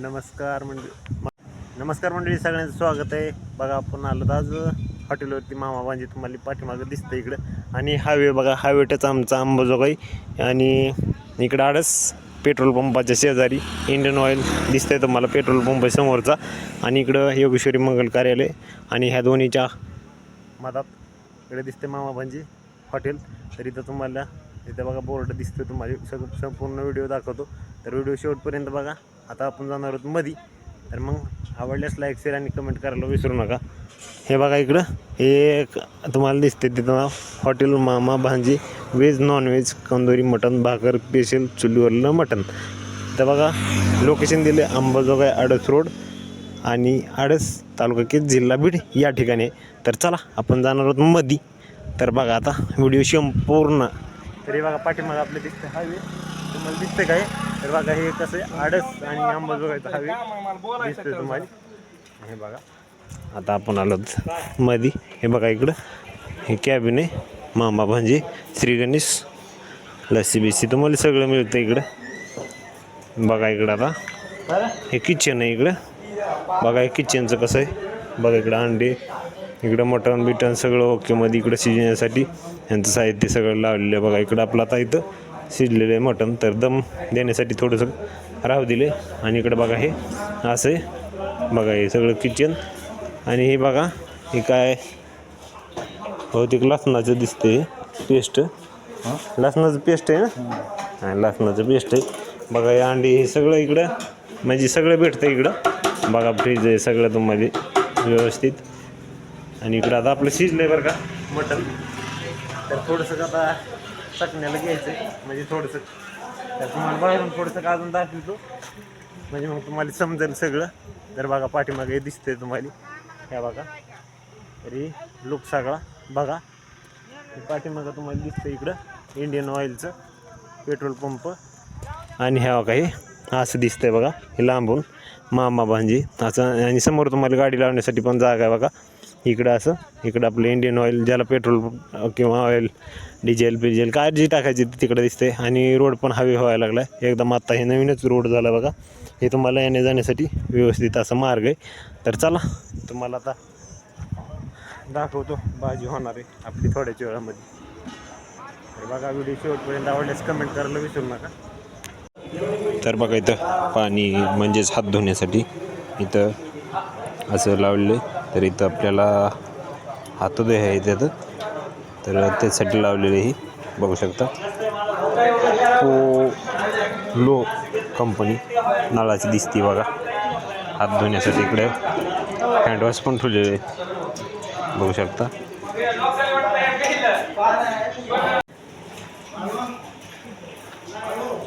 नमस्कार मंडळी. नमस्कार मंडळी सगळ्यांचं स्वागत आहे. बघा आपण आलो तर आज हॉटेलवरती. मामा बांजी तुम्हाला पाठीमागं दिसतं इकडं. आणि हायवे बघा हायवेटच आमचा अंबाजोगाई आणि इकडं आडस पेट्रोल पंपाच्या शेजारी इंडियन ऑइल दिसतंय तुम्हाला पेट्रोल पंप आहे समोरचा. आणि इकडं योगेश्वरी मंगल कार्यालय आणि ह्या दोन्हीच्या मधात इकडे दिसते मामा भांजी हॉटेल. तर इथं तुम्हाला इथं बघा बोर्ड दिसतो तुम्हाला. सग संपूर्ण व्हिडिओ दाखवतो. तर व्हिडिओ शेवटपर्यंत बघा. आता आपण जाणार आहोत मधी. तर मग आवडल्यास लाईक शेअर आणि कमेंट करायला विसरू नका. हे बघा इकडं हे एक तुम्हाला दिसते तिथं hotel Mama Bhanji veg nonveg Kandori mutton भाकर स्पेशल चुलीवरलं मटन तर बघा लोकेशन दिले अंबाजोगाई आडस रोड आणि आडस तालुका की जिल्हा बीड या ठिकाणी. तर चला आपण जाणार आहोत मधी. तर बघा आता व्हिडिओ संपूर्ण. तरी बघा पाठीमागं आपलं दिसतं हायवे तुम्हाला दिसते काय? तर बघा हे कसं आडस आणि अंबाजोगाईचा हायवे दिसते तुम्हाला. हे बघा. आता आपण आलो मधी. हे बघा इकडं. हे कॅबिन आहे. मामा भांजी श्री गणेश लस्सी बिस्सी तुम्हाला सगळं मिळतं इकडं. बघा इकडं आता. हे किचन आहे इकडं. बघा हे किचनचं कसं आहे. बघा इकडं अंडे इकडं मटण बिटन सगळं ओकेमध्ये इकडं शिजण्यासाठी. यांचं साहित्य सगळं लावलेलं आहे. बघा इकडं आपलं आता इथं शिजलेलं आहे मटण. तर दम देण्यासाठी थोडंसं राहू दिले. आणि इकडं बघा हे असं आहे. बघा हे सगळं किचन आणि हे बघा हे काय? बहुतेक लसणाचं दिसते पेस्ट लसणाचं पेस्ट आहे ना? हा लसणाचं पेस्ट आहे. बघा हे अंडी हे सगळं इकडं. म्हणजे सगळं भेटतं इकडं. बघा फ्रीज आहे सगळं तुम्हाला व्यवस्थित. आणि इकडं आता आपलं शिजलं आहे बरं का मटण. तर थोडंसं आता चकण्याला घ्यायचं. आहे म्हणजे थोडंसं. तर तुम्हाला बाहेरून थोडंसं का अजून दाखवतो म्हणजे मग तुम्हाला समजेल सगळं. तर बघा पाठीमागे दिसतंय तुम्हाला. ह्या बघा. तरी लुक सगळा. बघा. पाठीमागं तुम्हाला दिसतं इकडं. इंडियन ऑइलचं पेट्रोल पंप आणि ह्या बघा हे असं दिसतंय बघा. हे लांबून. मामा भांजी. असं आणि समोर तुम्हाला गाडी लावण्यासाठी पण जागा आहे बघा. इकडं असं इकडं आपलं इंडियन ऑइल ज्याला पेट्रोल किंवा ऑइल डिझेल बिझेल काय जी टाकायची ती तिकडं दिसते. आणि रोड पण हवे व्हायला लागला आहे एकदम आत्ता हे नवीनच रोड झाला बघा. हे तुम्हाला येण्या जाण्यासाठी व्यवस्थित असा मार्ग आहे. तर चला तुम्हाला आता दाखवतो. भाजी होणार आहे आपली थोड्याच वेळामध्ये. तर बघा व्हिडिओ शेवटपर्यंत आवडल्यास कमेंट करायला विसरू नका. तर बघा इथं पाणी म्हणजेच हात धुण्यासाठी इथं असं लावलेलं आहे. तर इथं आपल्याला हात आहे इथं. तर त्यासाठी लावलेलेही ही बघू शकता. ओ लो कंपनी नळाची दिसते बघा. हात धुण्यासाठी इकडे. हँडवॉश पण ठेवलेले बघू शकता.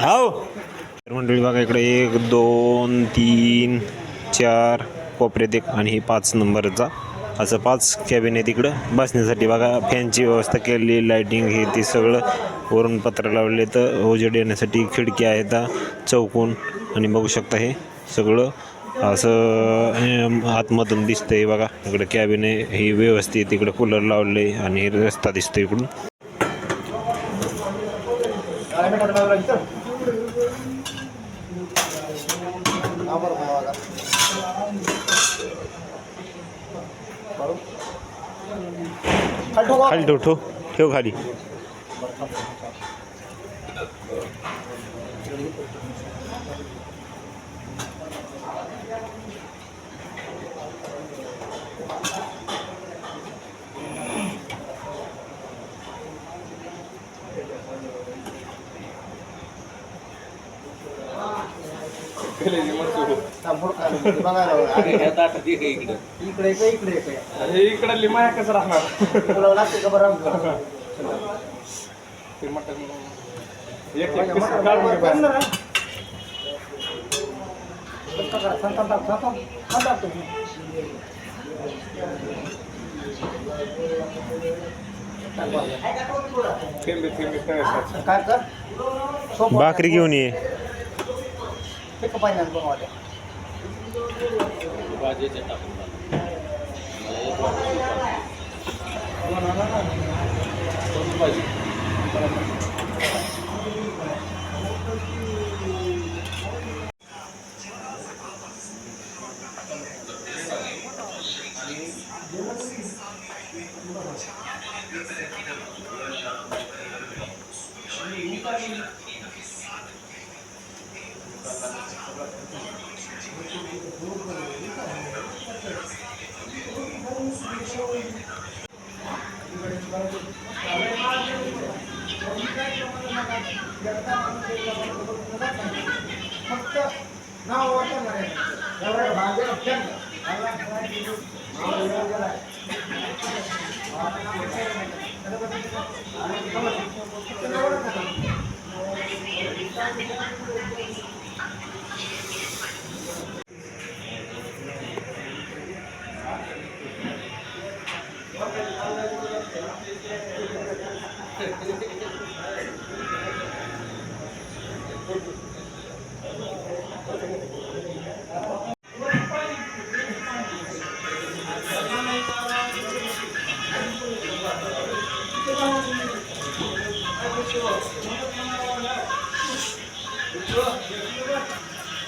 हो तर मंडळी बघा इकडे एक दोन तीन चार कोपऱ्यात एक आणि ही पाच नंबरचा असं पाच कॅबिन आहे तिकडं बसण्यासाठी बघा फॅनची व्यवस्था केलेली लाईटिंग हे ते सगळं. वरून पत्र लावले तर उजेड येण्यासाठी खिडक्या आहेत चौकून. आणि बघू शकता हे सगळं. असं आतमधून दिसतंय बघा. इकडं कॅबिन आहे. ही व्यवस्थित तिकडं कूलर लावले आणि रस्ता दिसतो इकडून. Nomor berapa? Baru. Hal dulu, kau kali. खाली इकडे इकडे इकडे इकडे लिमाया कसं राहणार तुला लागते का बरं? ते एक एक piece काढून घे बाहेर. कसं करा? थांब, थांब, थांब, थांब, थांब. थांब, थांब तुम्ही. थेंबे थेंबे तळायचे. काय कर सोपं काजेचे टाकून मला एक वाटत पाहिजे Thank you. फक्त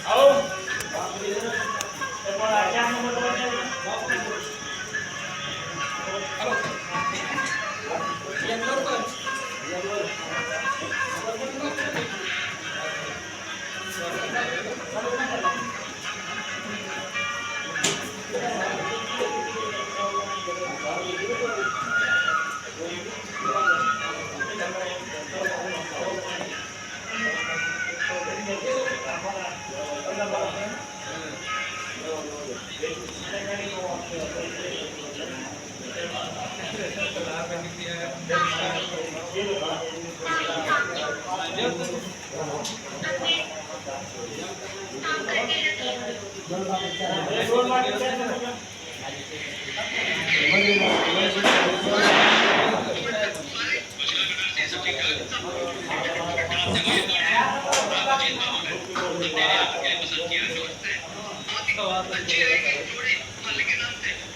આવો. પણ આચાર નંબર नाव वाचणार आहे एवढ्या भाज्या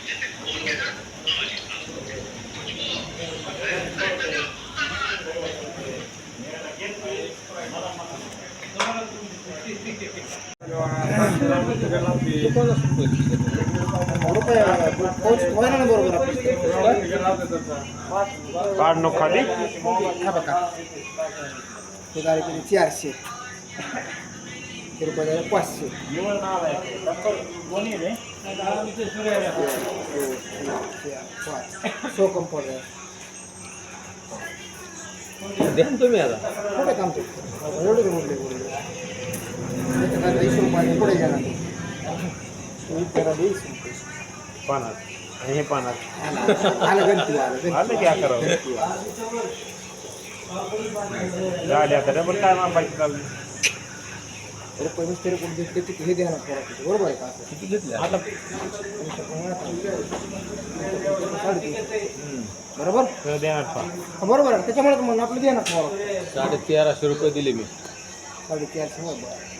अत्यंत रुपये पोच होय ना बरोबर आपली काढ नको खाली. हा बघा हे गाडी किती चारशे हे रुपये झाले पाचशे पाच सो कंपोर्ट आहे तुम्ही? आता कुठे काम ते पुढे जाणार वीस करा रुपये पानात आणि हे पानात आलं आलं गणती आलं आलं की अकरावं. गणती गाडी आता डबल काय मापायची चालली रुपये नुसते रुपये घेतले तिथे हे द्यायला पोरा बरोबर आहे का असं किती घेतले आता बरोबर देणार हा, बरोबर आहे त्याच्यामुळे तर म्हणून आपलं देणार पोरा साडे तेराशे रुपये दिले मी तेराशे बरोबर